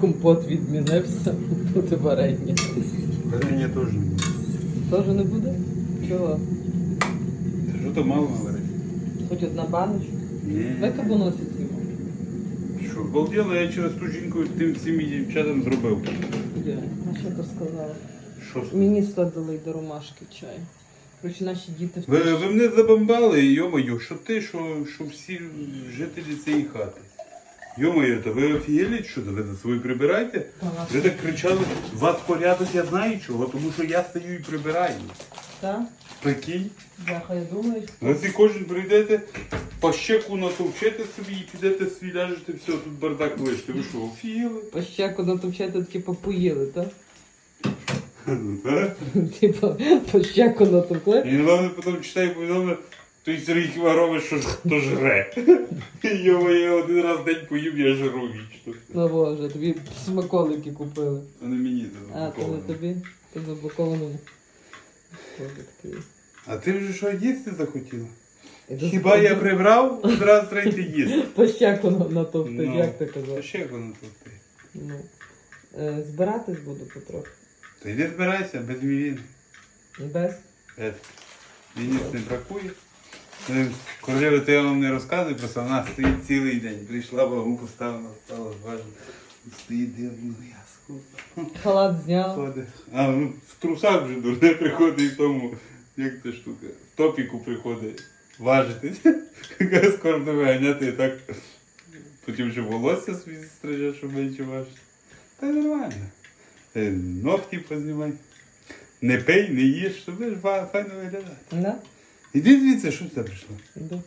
Компот відмінився, буде варення. Варення теж не буде. Теж не буде? Чого? Що то мало говорить? Хоч одна баночка. Ні. Дай кабаносі цього. Що, обалділо, я через ту жінку тим всім дівчатам зробив. Де? А що ти сказала? Що? Мені дали до ромашки чай. Коротше, наші діти Ви, ви мене забомбали, йомою, що ти, що, що всі жителі цієї хати. Йомою, то ви офігели, що то ви за собою прибираєте? Ви так кричали, вас порядок, я знаю чого, тому що я стою і прибираю. Так? Бляха, я думаю, ви всі кожен прийдете, по щеку натовчете собі і підете свій ляжете, все, тут бардак лишите. Ви що, офігели? по щеку натовчати таки попоїли, так? Ну. Типа, по щеку натовкли. І головне потім читаю повідомлення, той Сергій хіба робить, що то жре. Йома, я один раз в день поїв, я жру вічно. Ну боже, тобі смаколики купили. А не мені це А, то не заблоковано. тобі? То заблокованому. Боже, такий. А ти вже що їсти захотіла? Хіба я прибрав, одразу треба йти їсти. По щеку на- натовти, Ну, як ти Та казав? ще як воно тут? ти? Ну. Е, збиратись буду потроху. Та йди збирайся, без мівін. Без? Мені не бракує. Королева, то я вам не розказую, просто вона стоїть цілий день. Прийшла, вагу поставила, стала зважена. Стоїть дивно, я скупа. Халат зняв. А, ну в трусах вже дурне приходить в тому, як та штука, в топіку приходить важитись. Яка скоро тебе ганяти і так. Потім вже волосся свій стриже, щоб менше важити. Та нормально. Е, Ногті познімай. Не пий, не їж, щоб ж файно виглядати. Да? Іди звідси, що це прийшло? Іду.